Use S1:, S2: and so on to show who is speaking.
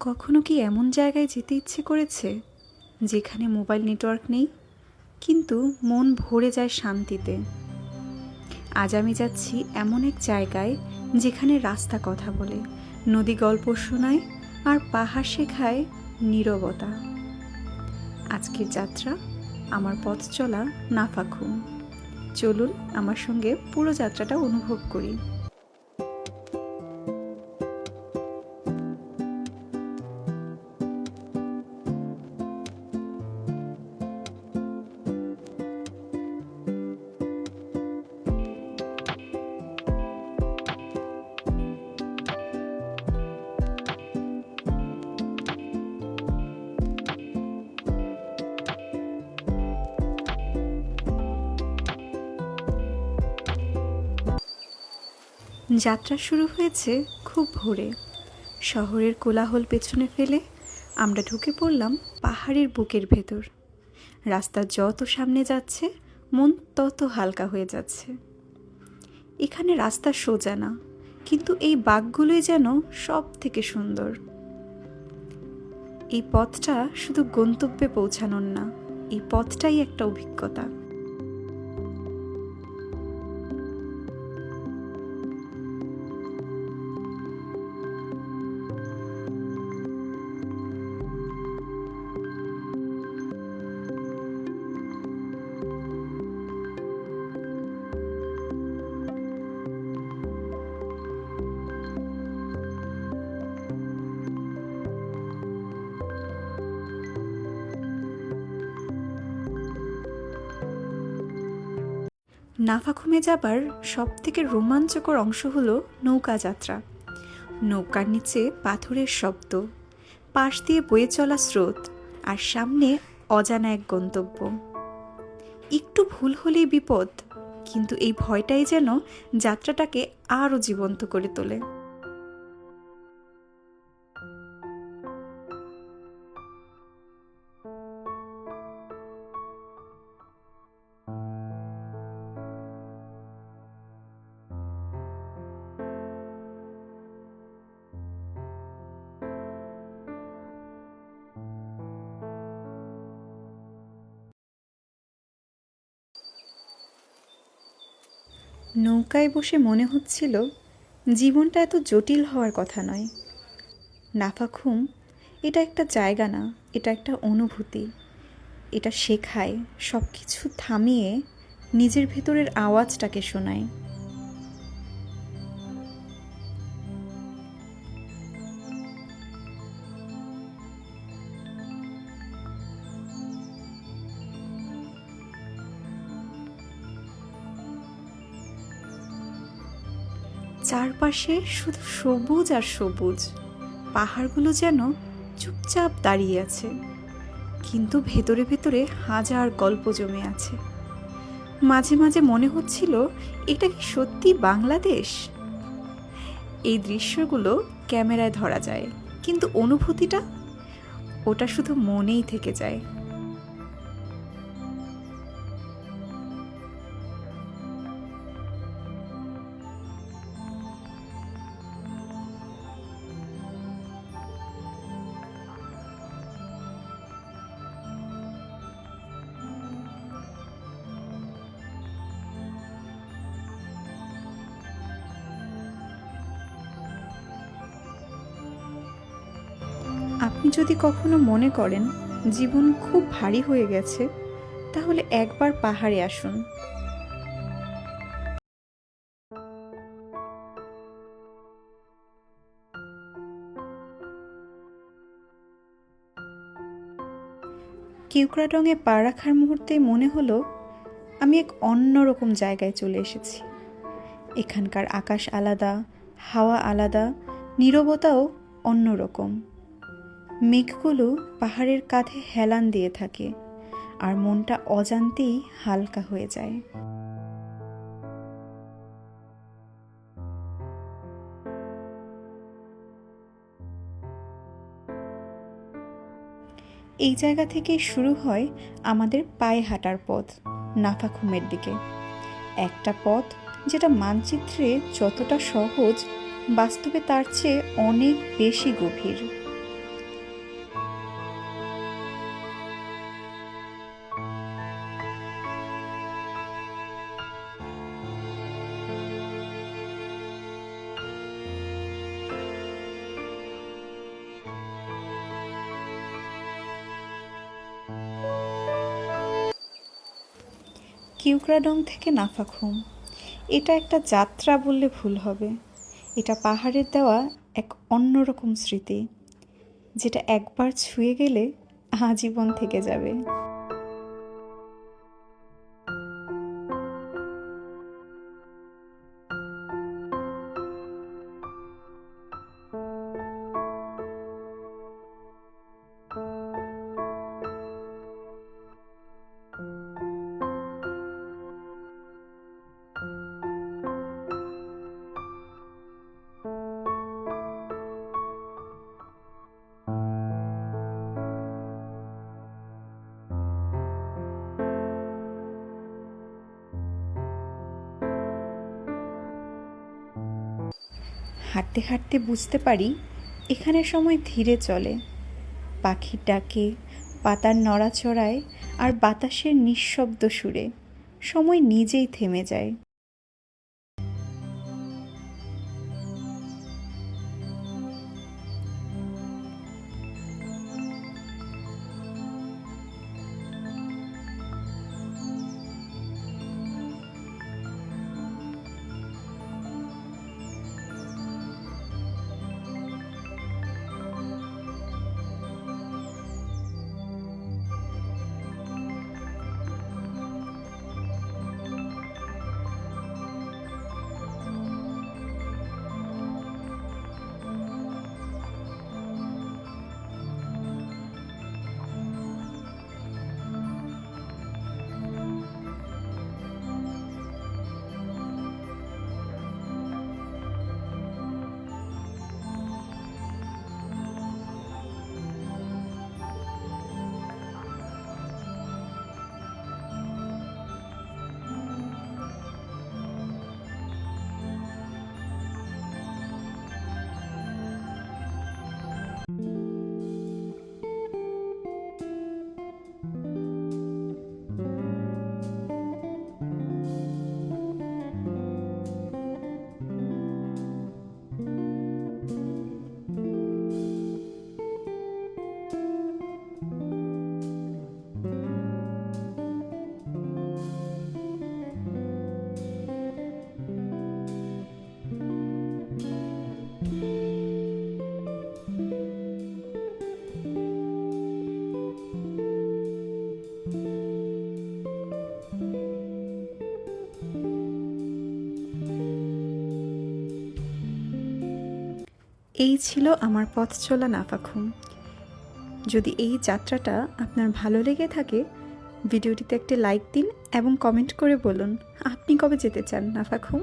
S1: কখনো কি এমন জায়গায় যেতে ইচ্ছে করেছে যেখানে মোবাইল নেটওয়ার্ক নেই, কিন্তু মন ভরে যায় শান্তিতে? আজ আমি যাচ্ছি এমন এক জায়গায় যেখানে রাস্তা কথা বলে, নদী গল্প শোনায় আর পাহাড় শেখায় নীরবতা। আজকের যাত্রা, আমার পথ চলা নাফাখুম চলুন আমার সঙ্গে পুরো যাত্রাটা অনুভব করি। যাত্রা শুরু হয়েছে খুব ভোরে। শহরের কোলাহল পেছনে ফেলে আমরা ঢুকে পড়লাম পাহাড়ের বুকের ভেতর। রাস্তা যত সামনে যাচ্ছে, মন তত হালকা হয়ে যাচ্ছে। এখানে রাস্তা সোজা না, কিন্তু এই বাঘগুলোই যেন সব থেকে সুন্দর। এই পথটা শুধু গন্তব্যে পৌঁছানোর না, এই পথটাই একটা অভিজ্ঞতা। নাফাখুমে যাবার সব থেকে রোমাঞ্চকর অংশ হলো নৌকা যাত্রা। নৌকার নিচে পাথরের শব্দ, পাশ দিয়ে বয়ে চলা স্রোত, আর সামনে অজানা এক গন্তব্য। একটু ভুল হলেই বিপদ, কিন্তু এই ভয়টাই যেন যাত্রাটাকে আরও জীবন্ত করে তোলে। নৌকায় বসে মনে হচ্ছিল জীবনটা এত জটিল হওয়ার কথা নয়। নাফাখুম এটা একটা জায়গা না, এটা একটা অনুভূতি। এটা শেখায় সব কিছু থামিয়ে নিজের ভেতরের আওয়াজটাকে শোনায়। চারপাশে শুধু সবুজ আর সবুজ। পাহাড়গুলো যেন চুপচাপ দাঁড়িয়ে আছে। কিন্তু ভেতরে ভেতরে হাজার গল্প জমে আছে। মাঝে মাঝে মনে হচ্ছিল, এটা কি সত্যি বাংলাদেশ? এই দৃশ্যগুলো ক্যামেরায় ধরা যায়, কিন্তু অনুভূতিটা, ওটা শুধু মনেই থেকে যায়। যদি কখনো মনে করেন জীবন খুব ভারী হয়ে গেছে, তাহলে একবার পাহাড়ে আসুন। কিউকরাডংয়ে পা রাখার মুহূর্তে মনে হলো আমি এক অন্যরকম জায়গায় চলে এসেছি। এখানকার আকাশ আলাদা, হাওয়া আলাদা, নীরবতাও অন্যরকম। মেঘগুলো পাহাড়ের কাঁধে হেলান দিয়ে থাকে আর মনটা অজান্তেই হালকা হয়ে যায়। এই জায়গা থেকে শুরু হয় আমাদের পায়ে হাঁটার পথ নাফাখুমের দিকে। একটা পথ যেটা মানচিত্রে যতটা সহজ, বাস্তবে তার চেয়ে অনেক বেশি গভীর। কিউক্রাডং থেকে নাফাখুম এটা একটা যাত্রা বললে ভুল হবে। এটা পাহাড়ের দেওয়া এক অন্যরকম স্মৃতি, যেটা একবার ছুঁয়ে গেলে আজীবন থেকে যাবে। হাঁটতে হাঁটতে বুঝতে পারি এখানে সময় ধীরে চলে। পাখির ডাকে, পাতার নড়াচড়ায় আর বাতাসের নিঃশব্দ সুরে। সময় নিজেই থেমে যায়। এই ছিল আমার পথ চলা নাফাখুম। যদি এই যাত্রাটা আপনার ভালো লেগে থাকে, ভিডিওটিতে একটি লাইক দিন এবং কমেন্ট করে বলুন, আপনি কবে যেতে চান নাফাখুম?